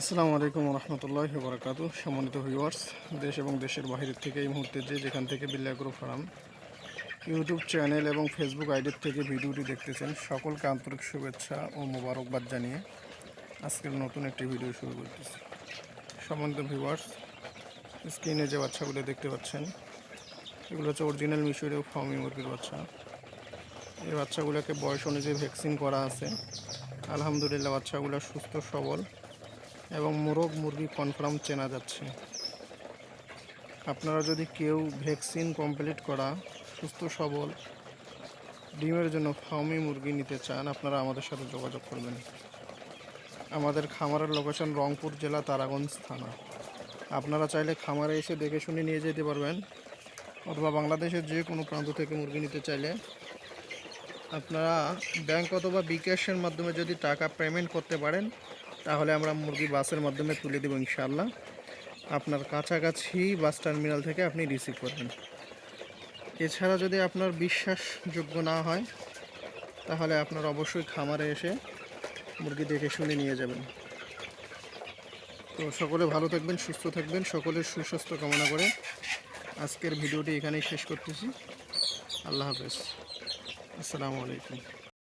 আসসালামু আলাইকুম রহমতুল্লাহ বরাকাতু সম্মানিত ভিউয়ার্স দেশ এবং দেশের বাইরের থেকে এই মুহূর্তে যে যেখান থেকে বিল্লাগ্রো ফার্ম ইউটিউব চ্যানেল এবং ফেসবুক আইডির থেকে ভিডিওটি দেখতেছেন, সকলকে আন্তরিক শুভেচ্ছা ও মোবারকবাদ জানিয়ে আজকের নতুন একটি ভিডিও শুরু করতেছি। সম্মানিত ভিউয়ার্স স্ক্রিনে যে বাচ্চাগুলো দেখতে পাচ্ছেন, এগুলো হচ্ছে অরিজিনাল মিশরীয় ফার্মি মুরগির বাচ্চা। এই বাচ্চাগুলোকে বয়স অনুযায়ী ভ্যাকসিন করা আছে। আলহামদুলিল্লাহ বাচ্চাগুলো সুস্থ সবল। এবং মোরগ মুরগি কনফার্ম চেনা যাচ্ছে। আপনারা যদি কেউ ভ্যাকসিন কমপ্লিট করা, সুস্থ, সবল, ডিমের জন্য ফার্মি মুরগি নিতে চান, আপনারা আমাদের সাথে যোগাযোগ করবেন। আমাদের খামারের লোকেশন রংপুর জেলা তারাগঞ্জ থানা। আপনারা চাইলে খামারে এসে দেখে শুনে নিয়ে যেতে পারবেন, অথবা বাংলাদেশের যে কোনো প্রান্ত থেকে মুরগি নিতে চাইলে। আপনারা ব্যাংক অথবা বিকাশের মাধ্যমে যদি টাকা পেমেন্ট করতে পারেন তাহলে আমরা মুরগি বাসের মাধ্যমে তুলে দেবো ইনশাআল্লাহ। আপনার কাছাকাছি বাস টার্মিনাল থেকে আপনি রিসিভ করবেন। এছাড়া যদি আপনার বিশ্বাসযোগ্য না হয়, তাহলে আপনার অবশ্যই খামারে এসে মুরগি দেখে শুনে নিয়ে যাবেন। তো সকলে ভালো থাকবেন, সুস্থ থাকবেন, সকলের সুস্বাস্থ্য কামনা করে আজকের ভিডিওটি এখানেই শেষ করতেছি। আল্লাহ হাফেজ। আসসালামু আলাইকুম।